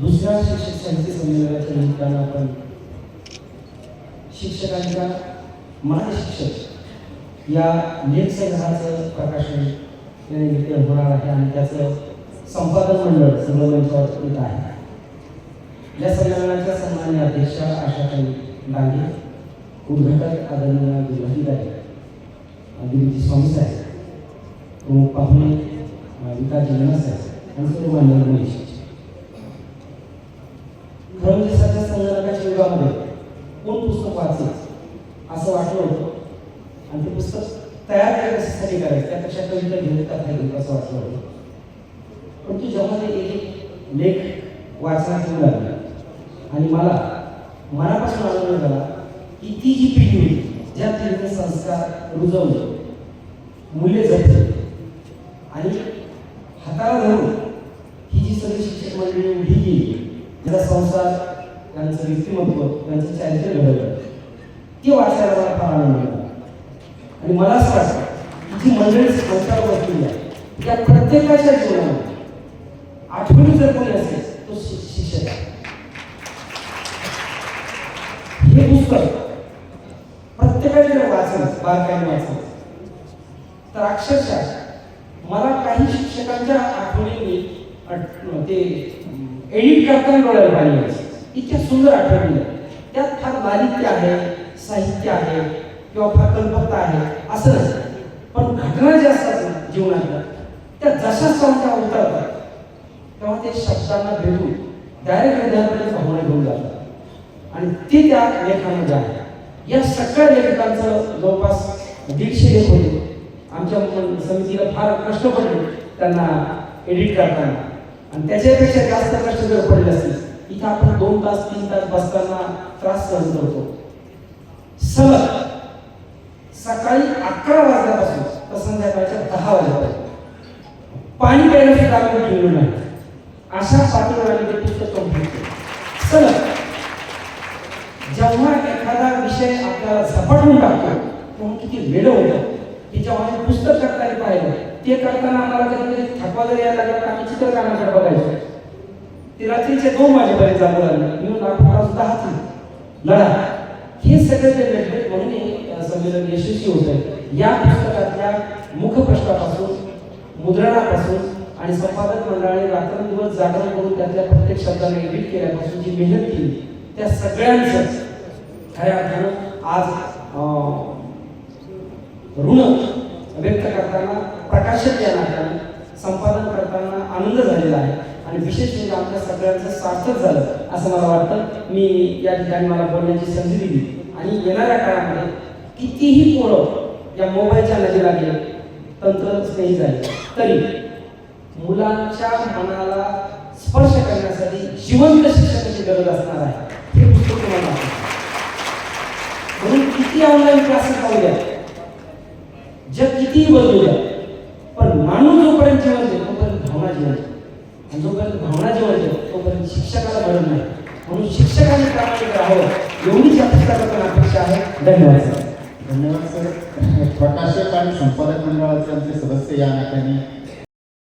दुसऱ्या शिक्षक साहित्य संमेलनाच्या निमित्तानं आपण शिक्षकांच्या मराठी शिक्षक या लेखसंग्रहाचं प्रकाशन या निमित्त होणार आहे आणि त्याचं संपादन मंडळ संमेलनावर येत आहे. या संमेलनाच्या सन्मान्य अध्यक्षा आशाताई डांगे उद्घाटक आदरणीय गुरुवारी दिलीजी स्वामी साहेब प्रमुख पाहुणे विकास जिल्हा साहेब आणि सर्व मान्यवर संगणकाच्या युगामध्ये कोण पुस्तक वाचेल? असं वाटलं होतं. आणि ते पुस्तक तयार करण्यासाठी करायचं त्यापेक्षा कविता घेऊन कथा घेऊन असं वाटलं होतं. परंतु जेव्हा ते एक एक लेख वाचण्यात येऊ आणि मला मनापासून आनंद झाला की ती जी पिढी होती ज्या पिढीने संस्कार रुजवले मूल्य जपले आणि हाताला धरून ही जी सगळी शिक्षक मंडळी उभी गेली ज्याचा संसार त्यांचं व्यक्तिमत्व त्यांचं चारित्र्य घडवलं. ते वाचायला मला फार आनंद मिळाला आणि मला असं वाटतं जी मंडळी संस्कार बसलेली आहे त्या प्रत्येकाच्या जीवनामध्ये आठवणी जर कोणी असेल तो शिक्षक आहे. हे पुस्तक प्रत्येकाने जर वाचलं बारकाईने वाचलं तर अक्षरशः मला काही शिक्षकांच्या आठवणींनी ते एडिट करताना डोळ्याला पाणी यायचं. इतक्या सुंदर आठवणी आहेत. त्यात फार बालिक्य आहे साहित्य आहे किंवा फार कल्पकता आहे असं पण घटना ज्या असतात ना जीवनातल्या त्या जशा संख्या उतरतात तेव्हा ते शब्दांना भेटून डायरेक्ट हृदयापर्यंत भावना घेऊन जातात. आणि ते त्या लेखामध्ये आहे. या सगळ्या लेखकांचं जवळपास दीडशे लेख होते. आमच्या समितीला फार कष्ट पडले त्यांना एडिट करताना. आणि त्याच्यापेक्षा जास्त कष्ट जर पडले असतील इथं आपण दोन तास तीन तास बसताना त्रास सहन करतो. सलग सकाळी अकरा वाजल्यापासून तर संध्याकाळच्या दहा वाजेपर्यंत. पाणी प्यायला सुद्धा आम्ही ठेवलो नाही. अशा पातळीवर आम्ही ते पुस्तक कंप्लीट केलं सलग जेव्हा एखादा विषय आपल्याला झपाटून टाकतो तेव्हा किती वेळ होतं. की जेव्हा आम्ही पुस्तक करताना पाहिलं ते करताना आम्हाला कधी कधी थकवा जरी यायला लागला तर आम्ही चित्रकाराकडे बघायचो. ते रात्रीचे दोन वाजेपर्यंत चालू लागलं मी आपण सुद्धा हात लढा. हे सगळे ते घडले म्हणून हे संमेलन यशस्वी होत आहे. या पुस्तकातल्या मुखप्रश्नापासून मुद्रणापासून आणि संपादक मंडळाने रात्रंदिवस जागरण करून त्यातल्या प्रत्येक शब्दाने एडिट केल्यापासून जी मेहनत केली त्या सगळ्यांचं खऱ्या अर्थानं आज ऋण व्यक्त करताना प्रकाशक या नात्याने संपादन करताना आनंद झालेला आहे. आणि विशेष म्हणजे आमच्या सगळ्यांचं सार्थक झालं असं मला वाटतं. मी या ठिकाणी मला बोलण्याची संधी दिली. आणि येणाऱ्या काळामध्ये कितीही पोरं या मोबाईलच्या नदी लागले तंत्र स्नेही झाले. तरी मुलांच्या मनाला स्पर्श करण्यासाठी जिवंत शिक्षकाची गरज असणार आहे. हे पुस्तक तुम्हाला म्हणून किती ऑनलाईन क्लासेस लावल्या जग कितीही बदलू द्या. पण माणूस जोपर्यंत जेवण तोपर्यंत भावना जीवन आणि जोपर्यंत भावना जेवायचे तोपर्यंत शिक्षकाला मरण नाही. म्हणून शिक्षकांनी प्रामाणिक राहावं एवढीच या पुस्तकातून अपेक्षा आहे. धन्यवाद सर. धन्यवाद सर. प्रकाशक आणि संपादक मंडळाचे आमचे सदस्य या नात्याने